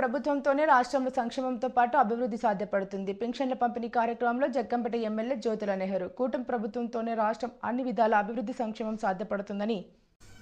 ప్రభుత్వంతోనే రాష్ట్రంలో సంక్షేమంతో పాటు అభివృద్ధి సాధ్యపడుతుంది. పెన్షన్ల పంపిణీ కార్యక్రమంలో జగ్గంపేట ఎమ్మెల్యే జ్యోతుల నెహ్రూ. కూటమి ప్రభుత్వంతోనే రాష్ట్రం అన్ని విధాల అభివృద్ధి సంక్షేమం సాధ్యపడుతుందని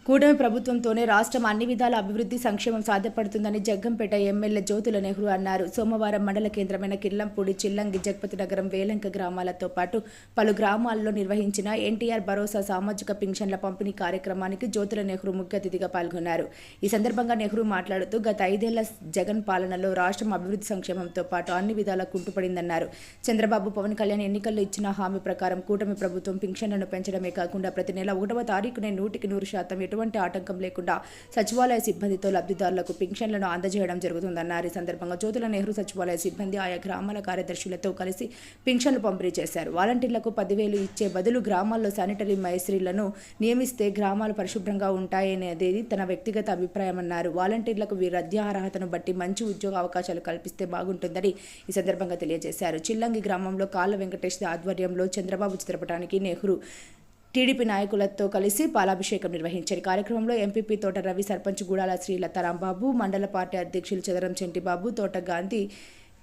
కూటమి ప్రభుత్వంతోనే రాష్ట్రం అన్ని విధాల అభివృద్ధి సంక్షేమం సాధ్యపడుతుందని జగ్గంపేట ఎమ్మెల్యే జ్యోతుల నెహ్రూ అన్నారు. సోమవారం మండల కేంద్రమైన కిర్లంపూడి చిల్లంగి జగపతి నగరం వేలంక గ్రామాలతో పాటు పలు గ్రామాల్లో నిర్వహించిన ఎన్టీఆర్ భరోసా సామాజిక పింఛన్ల పంపిణీ కార్యక్రమానికి జ్యోతుల నెహ్రూ ముఖ్య అతిథిగా పాల్గొన్నారు. ఈ సందర్భంగా నెహ్రూ మాట్లాడుతూ గత ఐదేళ్ళ జగన్ పాలనలో రాష్ట్రం అభివృద్ధి సంక్షేమంతో పాటు అన్ని విధాలా కుంటుపడిందన్నారు. చంద్రబాబు పవన్ కళ్యాణ్ ఎన్నికల్లో ఇచ్చిన హామీ ప్రకారం కూటమి ప్రభుత్వం పింఛన్లను పెంచడమే కాకుండా ప్రతి నెల ఒకటవ తారీఖునే నూటికి నూరు శాతం ఎటువంటి ఆటంకం లేకుండా సచివాలయ సిబ్బందితో లబ్ధిదారులకు పింఛన్లను అందజేయడం జరుగుతుందన్నారు. ఈ సందర్భంగా జ్యోతుల నెహ్రూ సచివాలయ సిబ్బంది ఆయా గ్రామాల కార్యదర్శులతో కలిసి పింఛన్లు పంపిణీ చేశారు. వాలంటీర్లకు పదివేలు ఇచ్చే బదులు గ్రామాల్లో శానిటరీ మైస్త్రీలను నియమిస్తే గ్రామాలు పరిశుభ్రంగా ఉంటాయనేది తన వ్యక్తిగత అభిప్రాయమన్నారు. వాలంటీర్లకు వీరి అర్హతను బట్టి మంచి ఉద్యోగ అవకాశాలు కల్పిస్తే బాగుంటుందని ఈ సందర్భంగా తెలియజేశారు. చిల్లంగి గ్రామంలో కాళ్ళ వెంకటేష్ ఆధ్వర్యంలో చంద్రబాబు చిత్రపటానికి నెహ్రూ టీడీపీ నాయకులతో కలిసి పాలాభిషేకం నిర్వహించారు. కార్యక్రమంలో ఎంపీపీ తోట రవి సర్పంచ్ గూడాల శ్రీ లతారాంబాబు మండల పార్టీ అధ్యక్షులు చదరం చెంటిబాబు తోట గాంధీ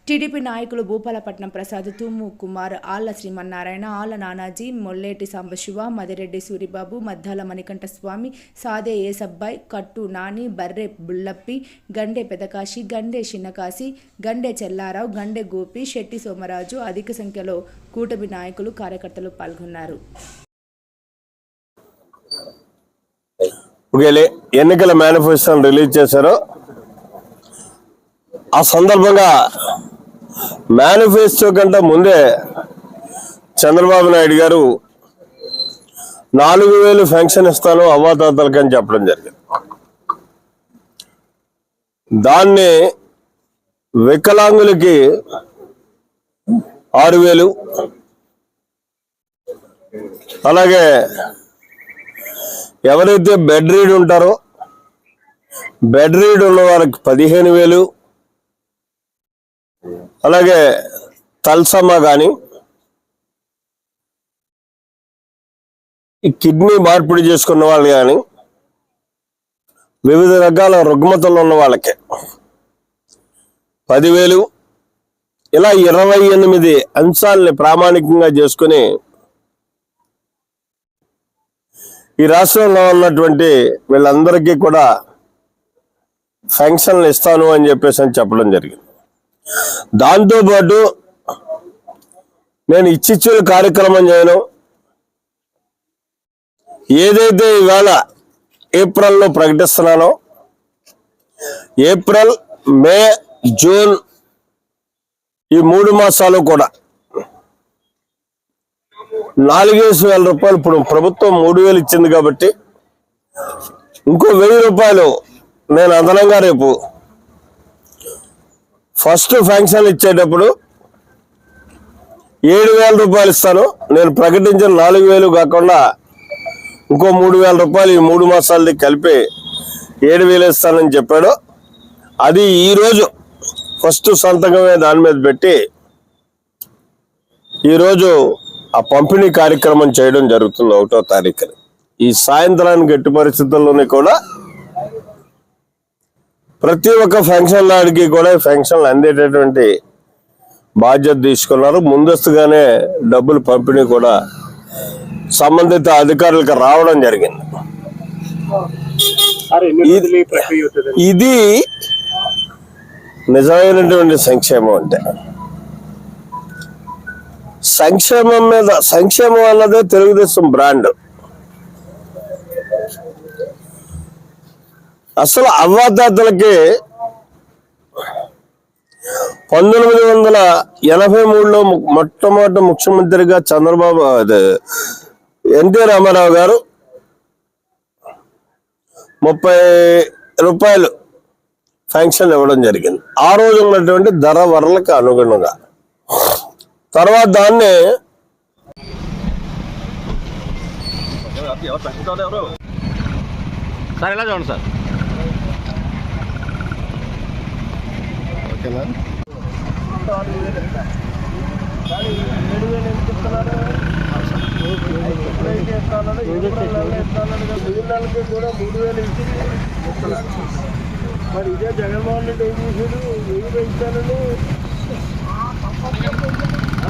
టీడీపీ నాయకులు భూపాలపట్నం ప్రసాద్ తూము కుమార్ ఆళ్ళ శ్రీమన్నారాయణ ఆళ్ళ నానాజీ మొల్లేటి సాంబశివ మదిరెడ్డి సూరిబాబు మద్దాల మణికంఠస్వామి సాదే ఏసబ్బాయ్ కట్టు నాని బర్రె బుల్లప్పి గండే పెదకాశి గండే చిన్నకాశి గండే చెల్లారావు గండే గోపి శెట్టి సోమరాజు అధిక సంఖ్యలో కూటమి నాయకులు కార్యకర్తలు పాల్గొన్నారు. ఒకవేళ ఎన్నికల మేనిఫెస్టోని రిలీజ్ చేశారో. ఆ సందర్భంగా మేనిఫెస్టో కంటే ముందే చంద్రబాబు నాయుడు గారు నాలుగు వేలు ఫెన్షన్ ఇస్తాను అవ్వాతాతలకి అని చెప్పడం జరిగింది. దాన్ని వికలాంగులకి ఆరు వేలు అలాగే ఎవరైతే బెడ్ రీడ్ ఉంటారో బెడ్ రీడ్ ఉన్న వారికి పదిహేను వేలు. అలాగే తల్సమ్మ కానీ ఈ కిడ్నీ మార్పిడి చేసుకున్న వాళ్ళు కానీ వివిధ రకాల రుగ్మతలు ఉన్న వాళ్ళకి. పదివేలు. ఇలా ఇరవై ఎనిమిది అంశాలని ప్రామాణికంగా చేసుకుని ఈ రాష్ట్రంలో ఉన్నటువంటి వీళ్ళందరికీ కూడా ఫంక్షన్లు ఇస్తాను అని చెప్పేసి అని చెప్పడం జరిగింది. దాంతోపాటు నేను ఇచ్చిచ్చుల కార్యక్రమం చేయను. ఏదైతే ఇవాళ ఏప్రిల్లో ప్రకటిస్తున్నానో ఏప్రిల్ మే జూన్ ఈ మూడు మాసాలు కూడా నాలుగేసి వేల రూపాయలు ఇప్పుడు ప్రభుత్వం మూడు వేలు ఇచ్చింది కాబట్టి ఇంకో వెయ్యి రూపాయలు నేను అదనంగా రేపు ఫస్ట్ ఫంక్షన్ ఇచ్చేటప్పుడు ఏడు వేల రూపాయలు ఇస్తాను. నేను ప్రకటించిన నాలుగు వేలు కాకుండా ఇంకో మూడు వేల రూపాయలు ఈ మూడు మాసాలది కలిపి ఏడు వేలు ఇస్తానని చెప్పాడు. అది ఈరోజు ఫస్ట్ సంతకమే దాని మీద పెట్టి ఈరోజు ఆ పంపిణీ కార్యక్రమం చేయడం జరుగుతుంది ఒకటో తారీఖున. ఈ సాయంత్రానికి ఎట్టి పరిస్థితుల్లోనే కూడా ప్రతి ఒక్క ఫంక్షన్ లాడికి కూడా ఫంక్షన్లు అందేటటువంటి బాధ్యత తీసుకున్నారు. ముందస్తుగానే డబ్బులు పంపిణీ కూడా సంబంధిత అధికారులకు రావడం జరిగింది. ఇది నిజమైనటువంటి సంక్షేమం అంటే. సంక్షేమం మీద సంక్షేమం అన్నదే తెలుగుదేశం బ్రాండ్. అసలు అవ్వాతాతలకి పంతొమ్మిది వందల ఎనభై మూడులో మొట్టమొదటి ముఖ్యమంత్రిగా చంద్రబాబు అదే ఎన్టీ రామారావు గారు ముప్పై రూపాయలు ఫంక్షన్ ఇవ్వడం జరిగింది. ఆ రోజు ఉన్నటువంటి ధర వరలకు అనుగుణంగా. తర్వాత దాన్ని సార్ ఎలా చూడండి సార్? మరి ఇదే జగన్మోహన్ రెడ్డి ఏం చేశాడు? ఏమి పెంచాలని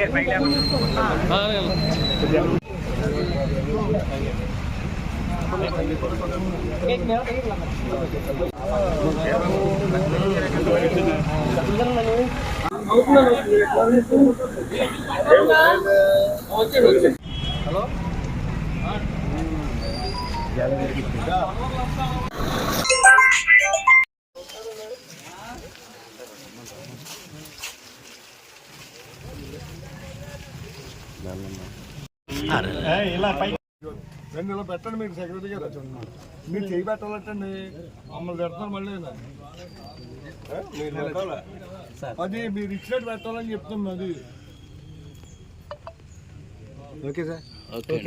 నాయుడు రెండు ఇలా పెట్టండి మీరు సెక్రటరీ గారు. మీరు చేయి పెట్టాలంటండి మమ్మల్ని పెడతారు మళ్ళీ. అది మీరు ఇచ్చినట్టు పెట్టాలని చెప్తున్నాం అది. Okay sir. ఓకే.